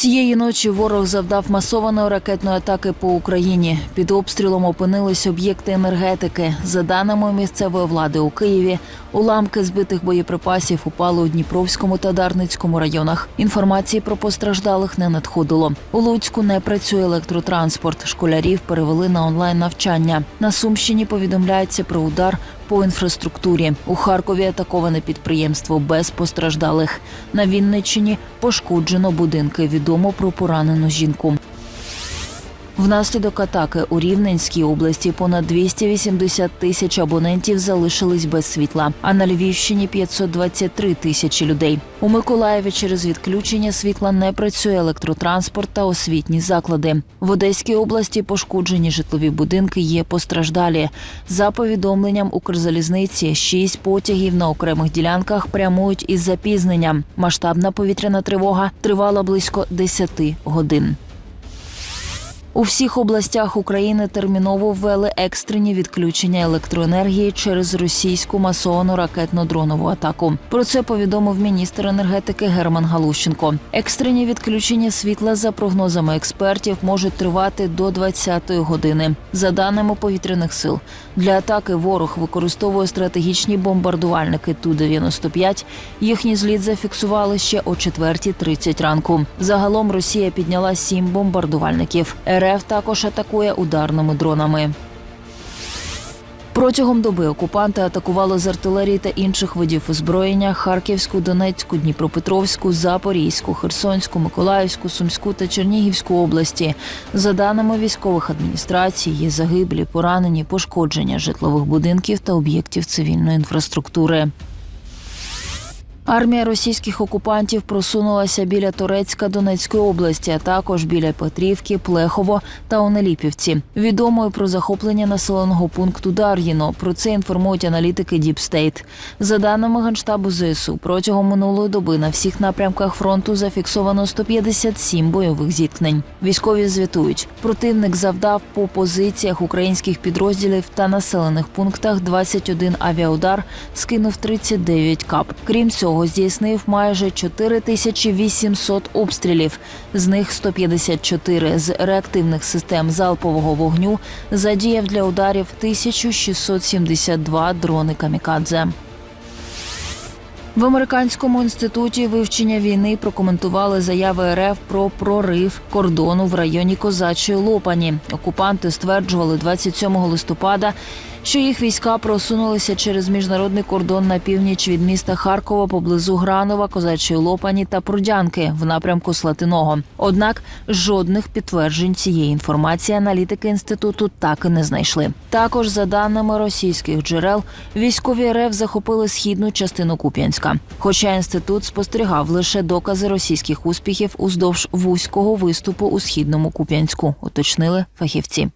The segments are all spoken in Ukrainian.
Цієї ночі ворог завдав масованої ракетної атаки по Україні. Під обстрілом опинились об'єкти енергетики. За даними місцевої влади у Києві, уламки збитих боєприпасів упали у Дніпровському та Дарницькому районах. Інформації про постраждалих не надходило. У Луцьку не працює електротранспорт. Школярів перевели на онлайн навчання. На Сумщині повідомляється про удар по інфраструктурі. У Харкові атаковане підприємство без постраждалих. На Вінниччині пошкоджено будинки. Відомо про поранену жінку. Внаслідок атаки у Рівненській області понад 280 тисяч абонентів залишились без світла, а на Львівщині 523 тисячі людей. У Миколаєві через відключення світла не працює електротранспорт та освітні заклади. В Одеській області пошкоджені житлові будинки є постраждалі. За повідомленням Укрзалізниці, шість потягів на окремих ділянках прямують із запізненням. Масштабна повітряна тривога тривала близько 10 годин. У всіх областях України терміново ввели екстрені відключення електроенергії через російську масовану ракетно-дронову атаку. Про це повідомив міністр енергетики Герман Галущенко. Екстрені відключення світла за прогнозами експертів можуть тривати до 20-ї години. За даними повітряних сил, для атаки ворог використовує стратегічні бомбардувальники Ту-95. Їхній зліт зафіксували ще о 4.30 ранку. Загалом Росія підняла сім бомбардувальників. РФ також атакує ударними дронами. Протягом доби окупанти атакували з артилерії та інших видів озброєння Харківську, Донецьку, Дніпропетровську, Запорізьку, Херсонську, Миколаївську, Сумську та Чернігівську області. За даними військових адміністрацій, є загиблі, поранені, пошкодження житлових будинків та об'єктів цивільної інфраструктури. Армія російських окупантів просунулася біля Торецька Донецької області, а також біля Петрівки, Плехово та Онеліпівці. Відомо і про захоплення населеного пункту Дар'їно. Про це інформують аналітики Діпстейт. За даними генштабу ЗСУ, протягом минулої доби на всіх напрямках фронту зафіксовано 157 бойових зіткнень. Військові звітують, противник завдав по позиціях українських підрозділів та населених пунктах 21 авіаудар, скинув 39 кап. Крім цього, здійснив майже 4800 обстрілів. З них 154 з реактивних систем залпового вогню задіяв для ударів 1672 дрони камікадзе. В американському інституті вивчення війни прокоментували заяви РФ про прорив кордону в районі Козачої Лопані. Окупанти стверджували 27 листопада, що їх війська просунулися через міжнародний кордон на північ від міста Харкова поблизу Гранова, Козачої Лопані та Прудянки в напрямку Слатиного. Однак жодних підтверджень цієї інформації аналітики інституту так і не знайшли. Також, за даними російських джерел, військові РФ захопили східну частину Куп'янська. Хоча інститут спостерігав лише докази російських успіхів уздовж вузького виступу у східному Куп'янську, уточнили фахівці.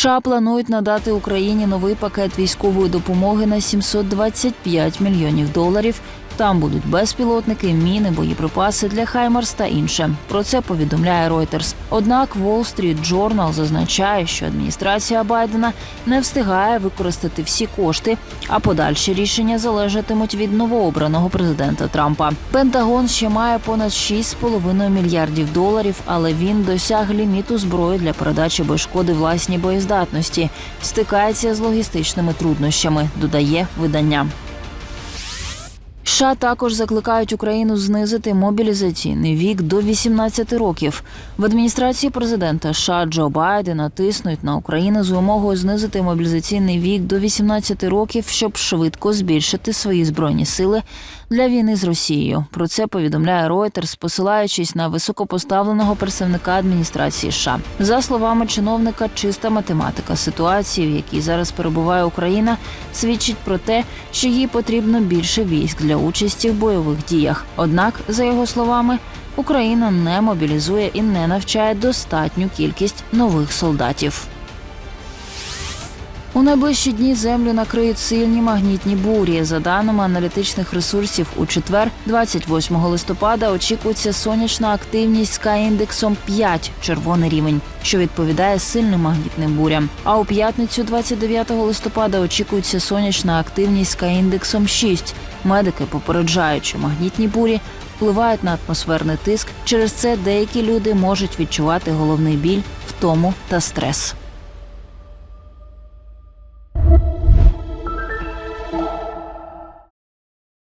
США планують надати Україні новий пакет військової допомоги на 725 мільйонів доларів. Там будуть безпілотники, міни, боєприпаси для Хаймарс та інше. Про це повідомляє Reuters. Однак Wall Street Journal зазначає, що адміністрація Байдена не встигає використати всі кошти, а подальші рішення залежатимуть від новообраного президента Трампа. Пентагон ще має понад 6,5 мільярдів доларів, але він досяг ліміту зброї для передачі без шкоди власній боєздатності, стикається з логістичними труднощами. Додає видання. США також закликають Україну знизити мобілізаційний вік до 18 років. В адміністрації президента США Джо Байдена тиснуть на Україну з вимогою знизити мобілізаційний вік до 18 років, щоб швидко збільшити свої збройні сили для війни з Росією. Про це повідомляє Reuters, посилаючись на високопоставленого представника адміністрації США. За словами чиновника, чиста математика ситуації, в якій зараз перебуває Україна, свідчить про те, що їй потрібно більше військ для участі в бойових діях. Однак, за його словами, Україна не мобілізує і не навчає достатню кількість нових солдатів. У найближчі дні землю накриють сильні магнітні бурі. За даними аналітичних ресурсів, у четвер, 28 листопада, очікується сонячна активність з К-індексом 5 – червоний рівень, що відповідає сильним магнітним бурям. А у п'ятницю, 29 листопада, очікується сонячна активність з К-індексом 6. Медики попереджають, що магнітні бурі впливають на атмосферний тиск. Через це деякі люди можуть відчувати головний біль, втому та стрес.